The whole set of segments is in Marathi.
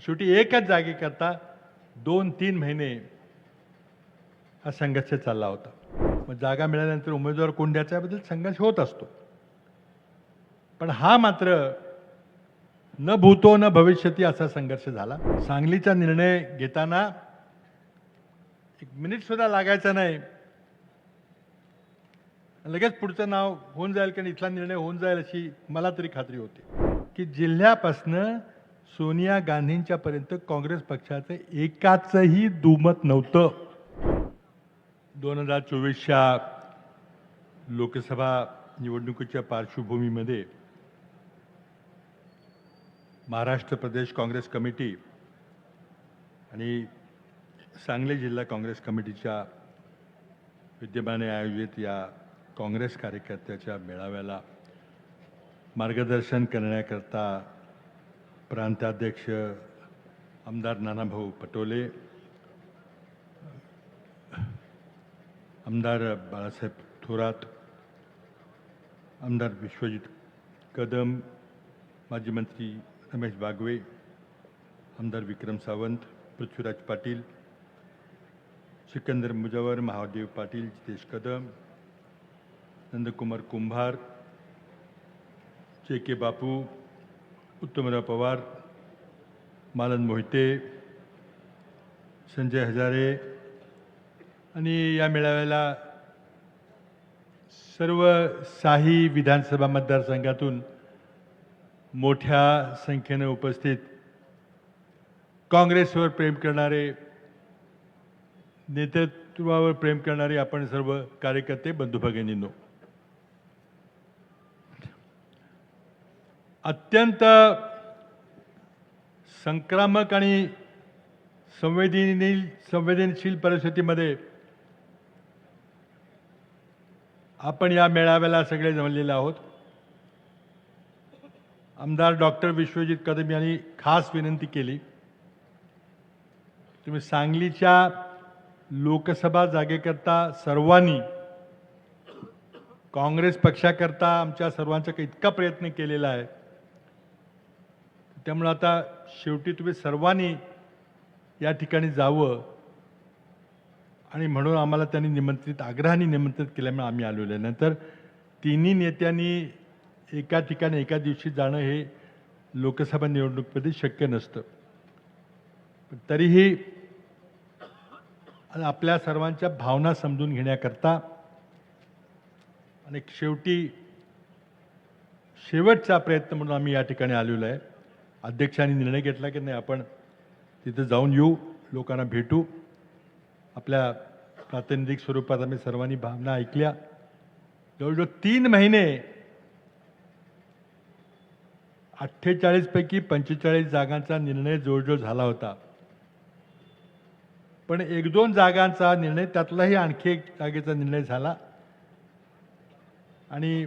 शेवटी एकच जागेकरता दोन तीन महिने हा संघर्ष चालला होता. मग जागा मिळाल्यानंतर उमेदवार कोण द्यायचा याबद्दल संघर्ष होत असतो. पण हा मात्र न भूतो न भविष्यती असा संघर्ष झाला. सांगलीचा निर्णय घेताना एक मिनिट सुद्धा लागायचा नाही. लगेच पुढचं नाव होऊन जाईल कारण इथला निर्णय होऊन जाईल अशी मला तरी खात्री होती. की जिल्ह्यापासनं सोनिया गांधींच्या पर्यंत काँग्रेस पक्षाचं एकाचही दुमत नव्हतं. दोन हजार चोवीसच्या लोकसभा निवडणुकीच्या पार्श्वभूमीमध्ये महाराष्ट्र प्रदेश काँग्रेस कमिटी आणि सांगली जिल्हा काँग्रेस कमिटीच्या विद्यमाने आयोजित या काँग्रेस कार्यकर्त्याच्या मेळाव्याला मार्गदर्शन करण्याकरता प्रांताध्यक्ष आमदार नानाभाऊ पटोले, आमदार बाळासाहेब थोरात, आमदार विश्वजित कदम, माजी मंत्री रमेश बागवे, आमदार विक्रम सावंत, पृथ्वीराज पाटील, सिकंदर मुजावर, महादेव पाटील, जितेश कदम, नंदकुमार कुंभार के बापू उत्तमराव पवार मालन मोहिते संजय हजारे आणि या मेळाव्याला सर्व साही विधानसभा मतदारसंघातून मोठ्या संख्येने उपस्थित काँग्रेसवर प्रेम करणारे नेतृत्वावर प्रेम करणारे आपण सर्व कार्यकर्ते बंधू भगिनींनो अत्यंत संक्रामक आणि संवेदनशील संवेदनशील परिस्थितीमध्ये आपण या मेळाव्याला सगळे जमलेले आहोत. आमदार डॉक्टर विश्वजित कदम यांनी खास विनंती केली. तुम्ही सांगलीच्या लोकसभा जागेकरता सर्वांनी काँग्रेस पक्षाकरता आमच्या सर्वांचा काही इतका प्रयत्न केलेला आहे. त्यामुळं आता शेवटी तुम्ही सर्वांनी या ठिकाणी जावं आणि म्हणून आम्हाला त्यांनी निमंत्रित आग्रहाने निमंत्रित केल्यामुळे आम्ही आलेलो आहे. नंतर तिन्ही नेत्यांनी एका ठिकाणी एका दिवशी जाणं हे लोकसभा निवडणुकीमध्ये शक्य नसतं. तरीही आपल्या सर्वांच्या भावना समजून घेण्याकरता आणि शेवटी शेवटचा प्रयत्न म्हणून आम्ही या ठिकाणी आलेलो आहे. अध्यक्षांनी निर्णय घेतला की नाही आपण तिथं जाऊन येऊ लोकांना भेटू. आपल्या प्रातिनिधिक स्वरूपात आम्ही सर्वांनी भावना ऐकल्या. जवळजवळ तीन महिने अठ्ठेचाळीसपैकी पंचेचाळीस जागांचा निर्णय जवळजवळ झाला होता. पण एक दोन जागांचा निर्णय त्यातलाही आणखी एक जागेचा निर्णय झाला. आणि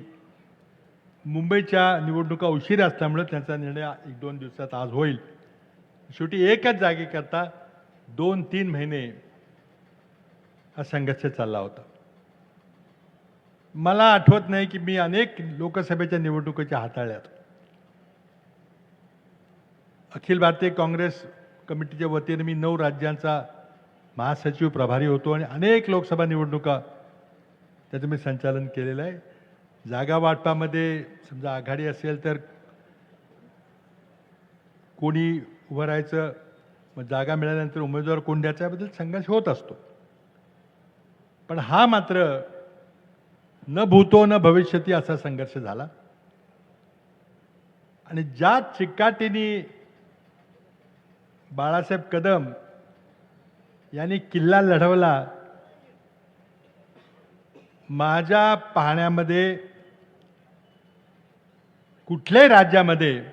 मुंबईच्या निवडणुका उशिरा असल्यामुळे त्यांचा निर्णय एक दोन दिवसात आज होईल. शेवटी एकच जागेकरता दोन तीन महिने हा संघर्ष चालला होता. मला आठवत नाही की मी अनेक लोकसभेच्या निवडणुकीच्या हाताळल्यात अखिल भारतीय काँग्रेस कमिटीच्या वतीने मी नऊ राज्यांचा महासचिव प्रभारी होतो आणि अनेक लोकसभा निवडणुका त्याचं मी संचालन केलेलं आहे. जागा वाटपामध्ये समजा आघाडी असेल तर कोणी उभं राहायचं मग जागा मिळाल्यानंतर उमेदवार कोण द्यायचा याबद्दल संघर्ष होत असतो. पण हा मात्र न भूतो न भविष्यती असा संघर्ष झाला. आणि ज्या चिकाटीने बाळासाहेब कदम यांनी किल्ला लढवला माझ्या पाहण्यामध्ये कुठल्याही राज्यामध्ये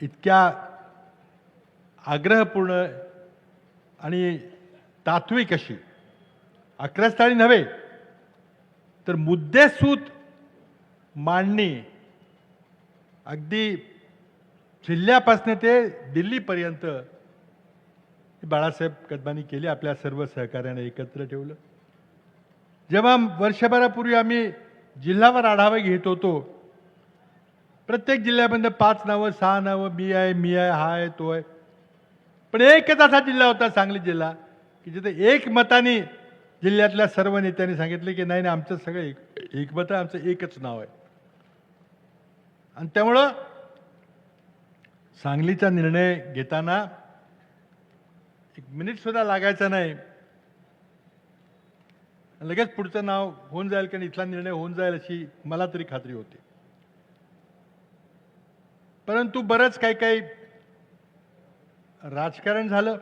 इतक्या आग्रहपूर्ण आणि तात्विक अशी अक्रस्थाळी नव्हे तर मुद्देसूत मांडणी अगदी जिल्ह्यापासून ते दिल्लीपर्यंत बाळासाहेब कदमांनी केली आपल्या सर्व सहकार्याने एकत्र ठेवलं. जेव्हा वर्षभरापूर्वी आम्ही जिल्हावर आढावा घेत होतो. प्रत्येक जिल्ह्यामध्ये पाच नावं सहा नावं मी आहे मी आहे हा आहे तो आहे. पण एकच असा जिल्हा होता सांगली जिल्हा की जिथे एक मताने जिल्ह्यातल्या सर्व नेत्यांनी सांगितले की नाही नाही आमचं सगळं एक एकमत आहे आमचं एकच नाव आहे. आणि त्यामुळं सांगलीचा निर्णय घेताना एक मिनिटसुद्धा लागायचा नाही. लगेच पुढचं नाव होऊन जाईल कारण इथला निर्णय होऊन जाईल अशी मला तरी खात्री होती. परंतु बरंच काही काही राजकारण झालं.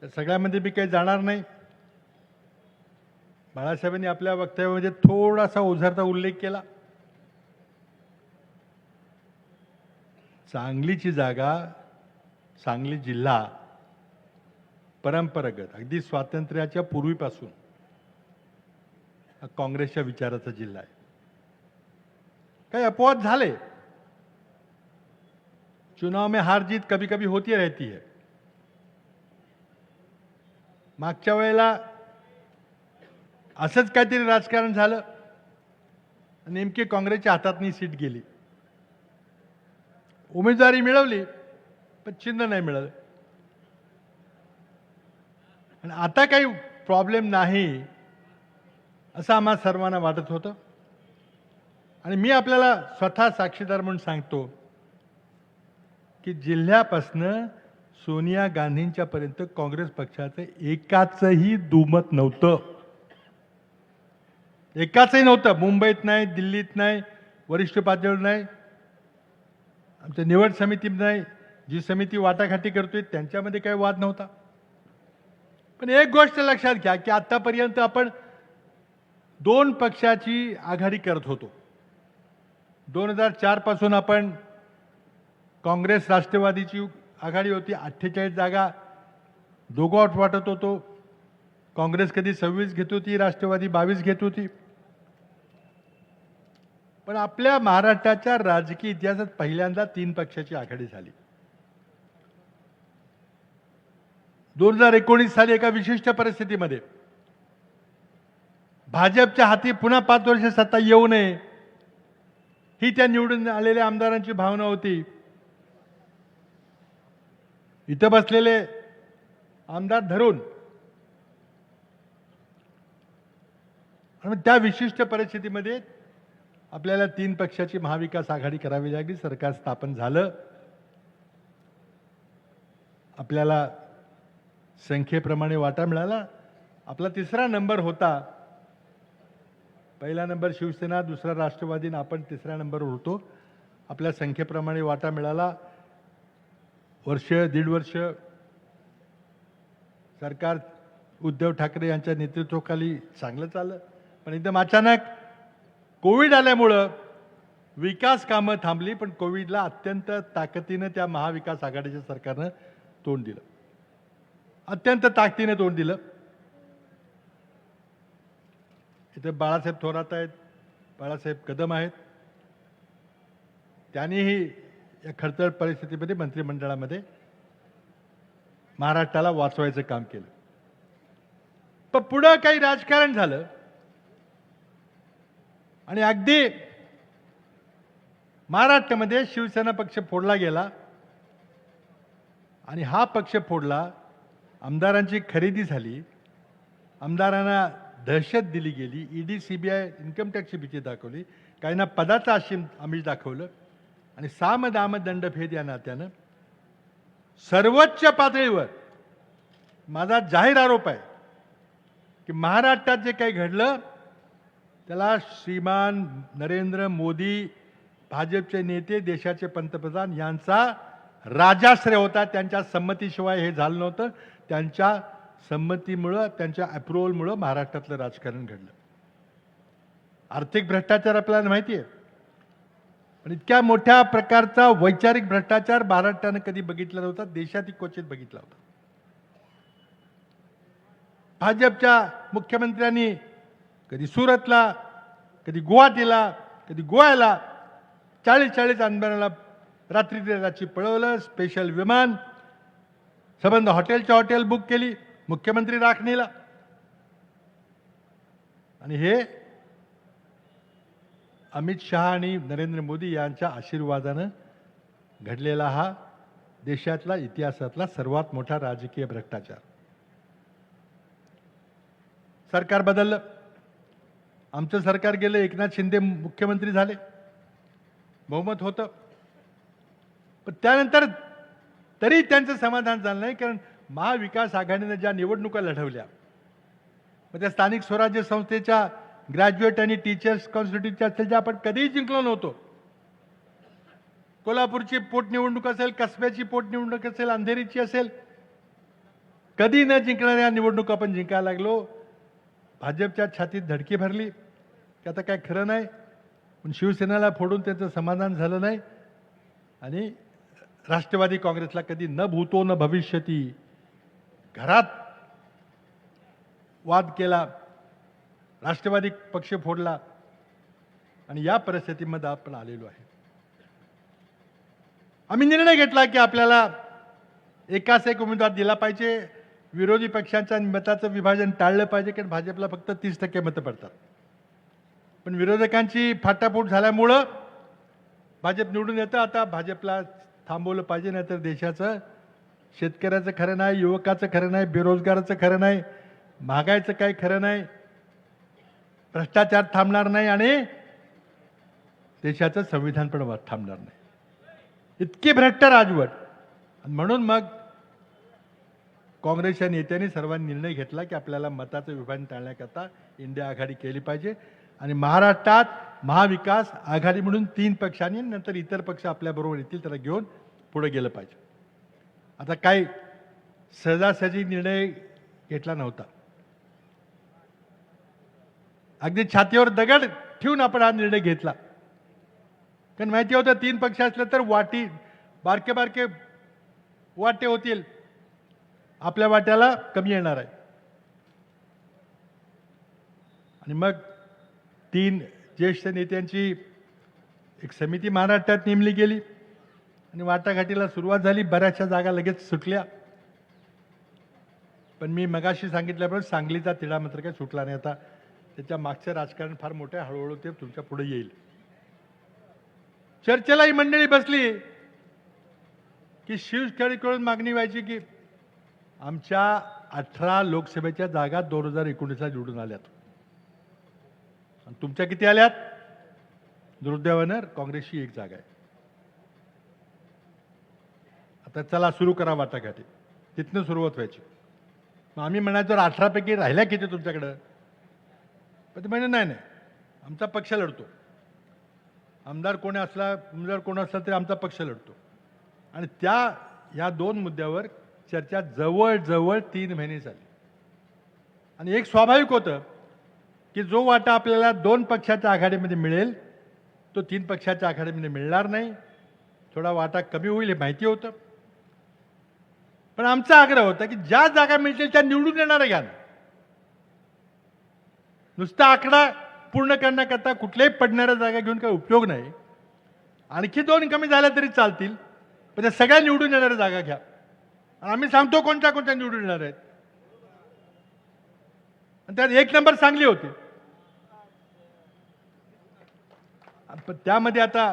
त्या सगळ्यामध्ये मी काही जाणार नाही. बाळासाहेबांनी आपल्या वक्तव्यामध्ये थोडासा ओझरता उल्लेख केला. सांगलीची जागा सांगली जिल्हा परंपरागत अगदी स्वातंत्र्याच्या पूर्वीपासून काँग्रेसच्या विचाराचा जिल्हा आहे. काही अपवाद झाले? चुनाव में हार जीत कभी कभी होती रहती है. मागच्या वेळेला असंच काहीतरी राजकारण झालं. नेमकी काँग्रेसच्या हातातनी सीट गेली. उमेदवारी मिळवली पण चिन्ह नाही मिळालं. आणि आता काही प्रॉब्लेम नाही असं आम्हा सर्वांना वाटत होतं. आणि मी आपल्याला स्वतः साक्षीदार म्हणून सांगतो की जिल्ह्यापासनं सोनिया गांधींच्या पर्यंत काँग्रेस पक्षाचं एकाचही दुमत नव्हतं. एकाचही नव्हतं. मुंबईत नाही दिल्लीत नाही वरिष्ठ पातळीवर नाही. आमच्या निवड समितीत नाही. जी समिती वाटाघाटी करतोय त्यांच्यामध्ये काही वाद नव्हता. पण एक गोष्ट लक्षात घ्या की आत्तापर्यंत आपण दोन पक्षाची आघाडी करत होतो. दोन हजार चारपासून आपण काँग्रेस राष्ट्रवादीची आघाडी होती अठ्ठेचाळीस जागा दोघं वाटत होतो. काँग्रेस कधी सव्वीस घेत होती राष्ट्रवादी बावीस घेत होती. पण आपल्या महाराष्ट्राच्या राजकीय इतिहासात पहिल्यांदा तीन पक्षाची आघाडी झाली. दोन हजार एकोणीस साली एका विशिष्ट परिस्थितीमध्ये भाजपच्या हाती पुन्हा पाच वर्ष सत्ता येऊ नये ही त्या निवडून आलेल्या आमदारांची भावना होती. इथं बसलेले आमदार धरून आणि त्या विशिष्ट परिस्थितीमध्ये आपल्याला तीन पक्षाची महाविकास आघाडी करावी लागली सरकार स्थापन झालं. आपल्याला संख्येप्रमाणे वाटा मिळाला. आपला तिसरा नंबर होता. पहिला नंबर शिवसेना दुसरा राष्ट्रवादी आपण तिसऱ्या नंबरवर होतो. आपल्या संख्येप्रमाणे वाटा मिळाला. वर्ष दीड वर्ष सरकार उद्धव ठाकरे यांच्या नेतृत्वाखाली चांगलं चाललं. पण एकदम अचानक कोविड आल्यामुळं विकास कामं थांबली पण कोविडला अत्यंत ताकदीनं त्या महाविकास आघाडीच्या सरकारनं तोंड दिलं. अत्यंत ताकदीने तोंड दिलं. इथे बाळासाहेब थोरात आहेत बाळासाहेब कदम आहेत. त्यांनीही या खडतळ परिस्थितीमध्ये मंत्रिमंडळामध्ये महाराष्ट्राला वाचवायचं काम केलं. पण पुढं काही राजकारण झालं. आणि अगदी महाराष्ट्रामध्ये शिवसेना पक्ष फोडला गेला. आणि हा पक्ष फोडला आमदारांची खरेदी झाली. आमदारांना दहशत दिली गेली. ईडी आय इन्कम टॅक्सची भीती दाखवली. काहींना पदाचं आशिम आमिष दाखवलं. आणि साम दाम दंडभेद या नात्यानं सर्वोच्च पातळीवर माझा जाहीर आरोप आहे की महाराष्ट्रात जे काही घडलं त्याला श्रीमान नरेंद्र मोदी भाजपचे नेते देशाचे पंतप्रधान यांचा राजाश्रय होता त्यांच्या संमतीशिवाय हे झालं नव्हतं. त्यांच्या संमतीमुळं त्यांच्या अप्रुव्हलमुळं महाराष्ट्रातलं राजकारण घडलं. आर्थिक भ्रष्टाचार आपल्याला माहिती आहे पण इतक्या मोठ्या प्रकारचा वैचारिक भ्रष्टाचार महाराष्ट्रानं कधी बघितला नव्हता देशात क्वचित बघितला होता. भाजपच्या मुख्यमंत्र्यांनी कधी सुरतला कधी गुवाहाटीला कधी गोव्याला चाळीस चाळीस आंदोलनाला रात्री रात्री पळवलं स्पेशल विमान संबंध हॉटेलच्या हॉटेल बुक केली मुख्यमंत्री राखणीला. आणि हे अमित शहा आणि नरेंद्र मोदी यांच्या आशीर्वादानं घडलेला हा देशातला इतिहासातला सर्वात मोठा राजकीय भ्रष्टाचार. सरकार बदललं. आमचं सरकार गेलं एकनाथ शिंदे मुख्यमंत्री झाले. बहुमत होतं. पण त्यानंतर तरी त्यांचं समाधान झालं नाही कारण महाविकास आघाडीनं ज्या निवडणुका लढवल्या मग त्या स्थानिक स्वराज्य संस्थेच्या ग्रॅज्युएट आणि टीचर्स कॉन्स्टिट्यूटच्या असेल ज्या आपण कधीही जिंकलो नव्हतो. कोल्हापूरची पोटनिवडणूक असेल कसब्याची पोटनिवडणूक असेल अंधेरीची असेल कधी न जिंकणाऱ्या निवडणूक आपण जिंकायला लागलो. भाजपच्या छातीत धडकी भरली की आता काय खरं नाही पण शिवसेनेला फोडून त्याचं समाधान झालं नाही. आणि राष्ट्रवादी काँग्रेसला कधी न भूतो न भविष्यती घरात वाद केला राष्ट्रवादी पक्ष फोडला आणि या परिस्थितीमध्ये आपण आलेलो आहे. आम्ही निर्णय घेतला की आपल्याला एकाच एक उमेदवार दिला पाहिजे विरोधी पक्षांच्या मताचं विभाजन टाळलं पाहिजे कारण भाजपला फक्त तीस टक्के मतं पडतात. पण विरोधकांची फाटाफूट झाल्यामुळं भाजप निवडून येतं आता भाजपला थांबवलं पाहिजे नाही तर देशाचं शेतकऱ्याचं खरं नाही युवकाचं खरं नाही बेरोजगाराचं खरं नाही महागाईचं काही खरं नाही भ्रष्टाचार थांबणार नाही आणि देशाचं संविधान पण थांबणार नाही. इतकी भ्रष्ट राजवट. म्हणून मग काँग्रेसच्या नेत्यांनी सर्वांनी निर्णय घेतला की आपल्याला मताचं विभाजन टाळण्याकरता इंडिया आघाडी केली पाहिजे. आणि महाराष्ट्रात महाविकास आघाडी म्हणून तीन पक्षांनी नंतर इतर पक्ष आपल्याबरोबर येतील त्याला घेऊन पुढे गेलं पाहिजे. आता काय सहजासहजी निर्णय घेतला नव्हता. अगदी छातीवर दगड ठेवून आपण हा निर्णय घेतला. कारण माहिती होतं तीन पक्ष असले तर वाटी बारके बारके वाटे होतील. आपल्या वाट्याला कमी येणार आहे. आणि मग तीन ज्येष्ठ नेत्यांची एक समिती महाराष्ट्रात नेमली गेली आणि वाटाघाटीला सुरुवात झाली. बऱ्याचशा जागा लगेच सुटल्या. पण मी मगाशी सांगितल्याप्रमाणे सांगलीचा तिढा मात्र काही सुटला नाही. आता त्याच्या मागचं राजकारण फार मोठं हळूहळू ते तुमच्यापुढे येईल. चर्चेला ही मंडळी बसली की शिवसेनेकडून मागणी व्हायची की आमच्या अठरा लोकसभेच्या जागा दोन हजार एकोणीसला निवडून आल्यात. आणि तुमच्या किती आल्यात? दुर्दैवानं काँग्रेसची एक जागा आहे. आता चला सुरू करा वाटाघाटी. तिथनं सुरुवात व्हायची. मग आम्ही म्हणायचो अठरापैकी राहिल्या किती तुमच्याकडं? पण ते म्हणे नाही नाही. आमचा पक्ष लढतो. आमदार कोणी असला उमेदवार कोण असला तरी आमचा पक्ष लढतो. आणि त्या या दोन मुद्द्यावर चर्चा जवळजवळ तीन महिने झाली. आणि एक स्वाभाविक होतं की जो वाटा आपल्याला दोन पक्षाच्या आघाडीमध्ये मिळेल तो तीन पक्षाच्या आघाडीमध्ये मिळणार नाही. थोडा वाटा कमी होईल हे माहिती होतं. पण आमचा आग्रह होता की ज्या जागा मिळतील त्या निवडून येणार घ्या नुसता आकडा पूर्ण करण्याकरता कुठल्याही पडणाऱ्या जागा घेऊन काही उपयोग नाही. आणखी दोन कमी झाल्या तरी चालतील पण त्या सगळ्या निवडून येणाऱ्या जागा घ्या. आम्ही सांगतो कोणत्या कोणत्या निवडून येणार आहेत. आणि त्यात एक नंबर सांगली होती पण त्यामध्ये आता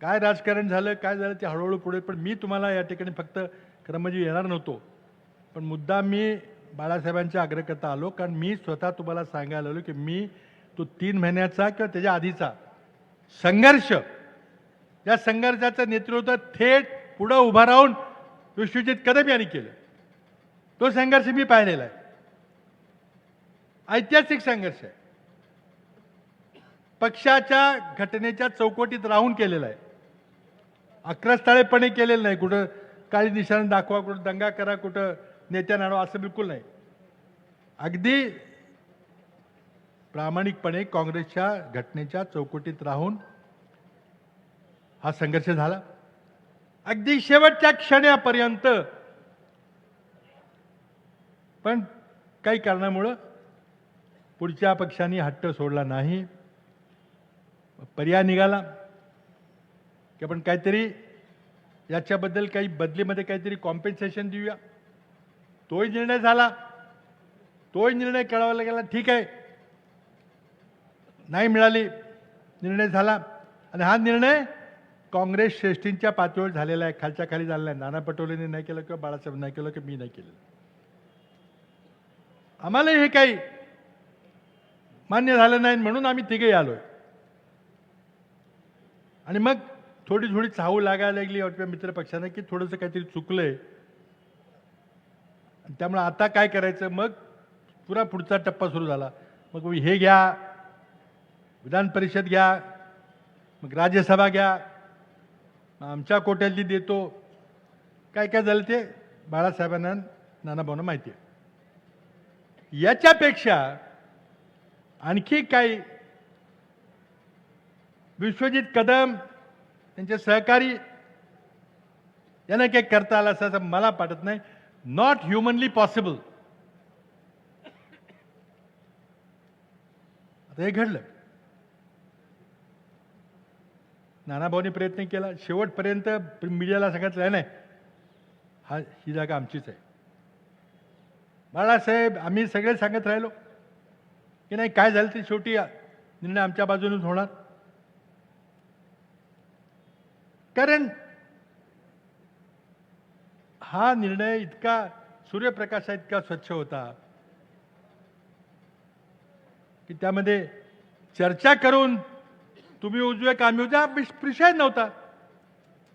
काय राजकारण झालं काय झालं ते हळूहळू पुढे पण मी तुम्हाला या ठिकाणी फक्त खरं म्हणजे येणार नव्हतो. पण मुद्दा मी बाळासाहेबांच्या आग्रहकर्ता आलो कारण मी स्वतः तुम्हाला सांगायला आलो की मी तो तीन महिन्याचा किंवा त्याच्या आधीचा संघर्ष या संघर्षाचं नेतृत्व थेट पुढं उभा राहून विश्वजित कदम यांनी केलं. तो संघर्ष मी पाहिलेला आहे. ऐतिहासिक संघर्ष आहे. पक्षाच्या घटनेच्या चौकटीत राहून केलेला आहे. अक्रस्थळेपणे केलेलं नाही. कुठं काळी निशाण दाखवा कुठं दंगा करा कुठं नेत्या नाडवा असं बिलकुल नाही. अगदी प्रामाणिकपणे काँग्रेसच्या घटनेच्या चौकटीत राहून हा संघर्ष झाला. अगदी शेवटच्या क्षणापर्यंत पण काही कारणामुळं पुढच्या पक्षांनी हट्ट सोडला नाही. पर्याय निघाला की आपण काहीतरी याच्याबद्दल काही बदलीमध्ये काहीतरी कॉम्पेन्सेशन देऊया. तोही निर्णय झाला. तोही निर्णय कळवायला गेला ठीक आहे. नाही मिळाली निर्णय झाला. आणि हा निर्णय काँग्रेस श्रेष्ठींच्या पातळीवर झालेला आहे. खालच्या खाली झालेला आहे. नाना पटोलेने नाही केलं किंवा बाळासाहेब नाही केलं किंवा मी नाही केलं. आम्हाला हे काही मान्य झालं नाही म्हणून आम्ही तिघेही आलोय. आणि मग थोडी थोडी चाहू लागायला लागली आपल्या मित्रपक्षांना की थोडंसं काहीतरी चुकलंय. आणि त्यामुळे आता काय करायचं? मग पुरा पुढचा टप्पा सुरू झाला. मग हे घ्या विधान परिषद घ्या मग राज्यसभा घ्या आमच्या कोट्यातली देतो. काय काय झालं ते? बाळासाहेबांना नानाभाऊंना माहिती आहे. याच्यापेक्षा आणखी काही विश्वजित कदम त्यांचे सहकारी यांना काही करता आलं असं असं मला वाटत नाही. नॉट ह्युमनली पॉसिबल आता हे घडलं. नानाभाऊनी प्रयत्न केला. शेवटपर्यंत मीडियाला सांगितलं नाही हा ही जागा आमचीच आहे. बाळासाहेब आम्ही सगळे सांगत राहिलो की नाही काय झालं ते शेवटी? निर्णय आमच्या बाजूनच होणार. कारण हा निर्णय इतका सूर्यप्रकाशा इतका स्वच्छ होता की त्यामध्ये चर्चा करून तुम्ही उजवे का आम्ही विष- विषय नव्हता.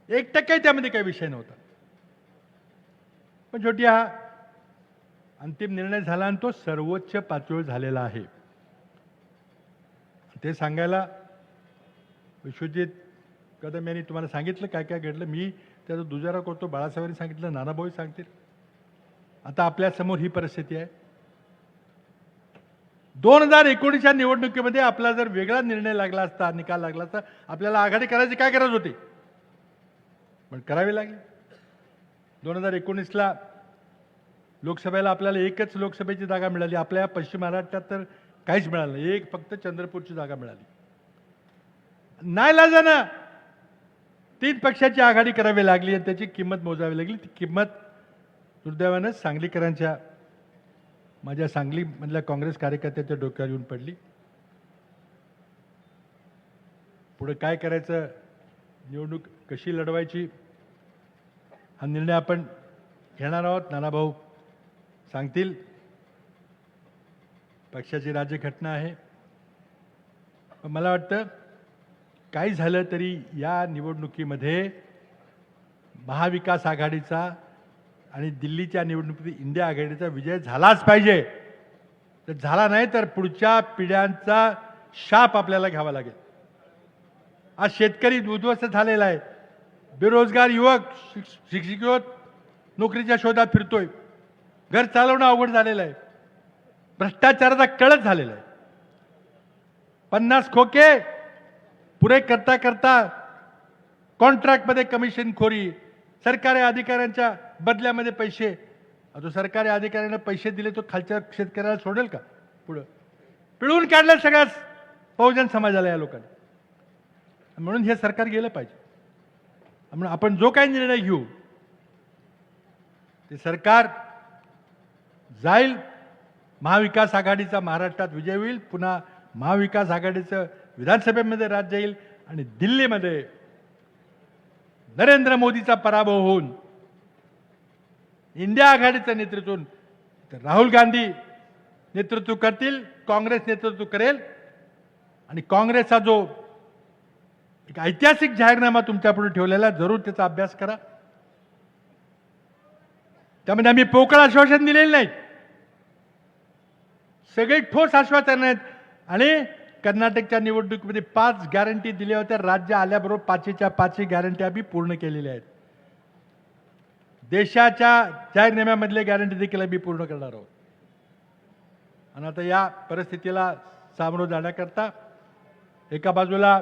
एक टक्के त्यामध्ये काही विषय नव्हता. पण शेवटी हा अंतिम निर्णय झाला आणि तो सर्वोच्च पातळीवर झालेला आहे. ते सांगायला विश्वजित कदम यांनी तुम्हाला सांगितलं काय काय घडलं? मी त्याचा दुजारा करतो बाळासाहेबांनी सांगितलं नानाभाऊ सांगतील. आता आपल्यासमोर ही परिस्थिती आहे. दोन हजार एकोणीसच्या निवडणुकीमध्ये आपला जर वेगळा निर्णय लागला असता निकाल लागला असता आपल्याला आघाडी करायची काय गरज होती? पण करावी लागली. दोन हजार एकोणीसला लोकसभेला आपल्याला एकच लोकसभेची जागा मिळाली. आपल्या पश्चिम महाराष्ट्रात तर काहीच मिळालं नाही. एक फक्त चंद्रपूरची जागा मिळाली. नाही नाईलाजानं तीन पक्षाची आघाडी करावी लागली आणि त्याची किंमत मोजावी लागली. ती किंमत दुर्दैवानं सांगलीकरांच्या माझ्या सांगलीमधल्या काँग्रेस कार्यकर्त्याच्या डोक्यावर येऊन पडली. पुढे काय करायचं? निवडणूक कशी लढवायची? हा निर्णय आपण घेणार आहोत. नानाभाऊ सांगतील. पक्षाची राज्यघटना आहे. मला वाटतं काही झालं तरी या निवडणुकीमध्ये महाविकास आघाडीचा आणि दिल्लीच्या निवडणुकीत इंडिया आघाडीचा विजय झालाच पाहिजे. तर झाला नाही तर पुढच्या पिढ्यांचा शाप आपल्याला घ्यावा लागेल. आज शेतकरी उद्ध्वस्त झालेला आहे. बेरोजगार युवक शिक्ष- शिक्षित नोकरीच्या शोधात फिरतोय. घर चालवणं अवघड झालेलं आहे. भ्रष्टाचाराचा कळत झालेला आहे. पन्नास खोके पुढे करता करता कॉन्ट्रॅक्टमध्ये कमिशन खोरी सरकारी अधिकाऱ्यांच्या बदल्यामध्ये पैसे. तो सरकारी अधिकाऱ्यांना पैसे दिले तो खालच्या शेतकऱ्याला सोडेल का? पुढं. पिळून काढलं सगळ्याच बहुजन समाजाला या लोकांना. म्हणून हे सरकार गेलं पाहिजे. म्हणून आपण जो काही निर्णय घेऊ ते सरकार जाईल. महाविकास आघाडीचा महाराष्ट्रात विजय होईल. पुन्हा महाविकास आघाडीचं विधानसभेमध्ये राज्य येईल आणि दिल्लीमध्ये नरेंद्र मोदीचा पराभव होऊन इंडिया आघाडीचं नेतृत्व तर राहुल गांधी नेतृत्व करतील काँग्रेस नेतृत्व करेल. आणि काँग्रेसचा जो एक ऐतिहासिक जाहीरनामा तुमच्यापुढे ठेवलेला जरूर त्याचा अभ्यास करा. त्यामध्ये आम्ही पोकळ आश्वासन दिलेलं नाही. सगळे ठोस आश्वासन आहेत. आणि कर्नाटकच्या निवडणुकीमध्ये पाच गॅरंटी दिल्या होत्या. राज्य आल्याबरोबर पाचशेच्या पाचशे गॅरंटी आम्ही पूर्ण केलेल्या आहेत. देशाच्या जाहीरनाम्यामधले गॅरंटी देखील आम्ही पूर्ण करणार आहोत. आणि आता या परिस्थितीला सामोरं जाण्याकरता एका बाजूला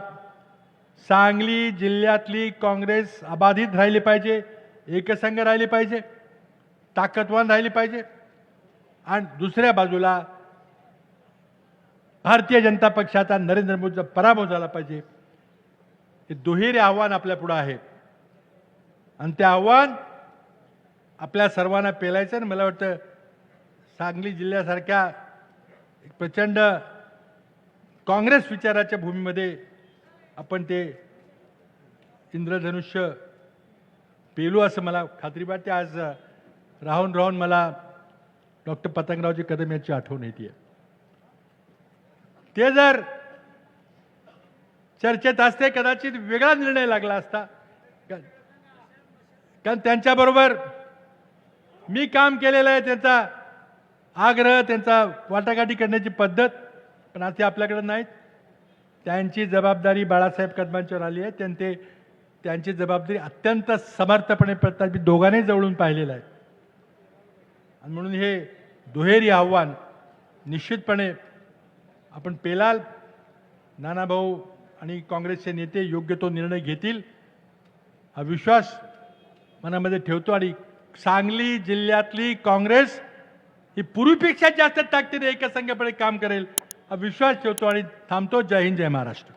सांगली जिल्ह्यातली काँग्रेस अबाधित राहिली पाहिजे एकसंघ राहिली पाहिजे ताकदवान राहिली पाहिजे आणि दुसऱ्या बाजूला भारतीय जनता पक्षाचा नरेंद्र मोदीचा पराभव झाला पाहिजे. हे दुहेरी आव्हान आपल्या पुढं आहे. आणि ते आव्हान आपल्या सर्वांना पेलायचं आणि मला वाटतं सांगली जिल्ह्यासारख्या एक प्रचंड काँग्रेस विचाराच्या भूमीमध्ये आपण ते इंद्रधनुष्य पेलू असं मला खात्री वाटते. आज राहून राहून मला डॉक्टर पतंगरावजी कदम यांची आठवण येते. ते जर चर्चेत असते कदाचित वेगळा निर्णय लागला असता. कारण त्यांच्याबरोबर मी काम केलेलं आहे त्यांचा आग्रह त्यांचा वाटाघाटी करण्याची पद्धत पण आता ते आपल्याकडे नाहीत. त्यांची जबाबदारी बाळासाहेब कदमांच्यावर आली आहे त्यांचे त्यांची जबाबदारी अत्यंत समर्थपणे प्रताप मी दोघांनी जवळून पाहिलेलं आहे. आणि म्हणून हे दुहेरी आव्हान निश्चितपणे आपण पेलाल नानाभाऊ आणि काँग्रेसचे नेते योग्य तो निर्णय घेतील. हा विश्वास मनामध्ये ठेवतो आणि सांगली जिल्ह्यातली काँग्रेस ही पूर्वीपेक्षा जास्त ताकदीने एकसंघपणे काम करेल हा विश्वास ठेवतो आणि थांबतो. जय हिंद जय महाराष्ट्र.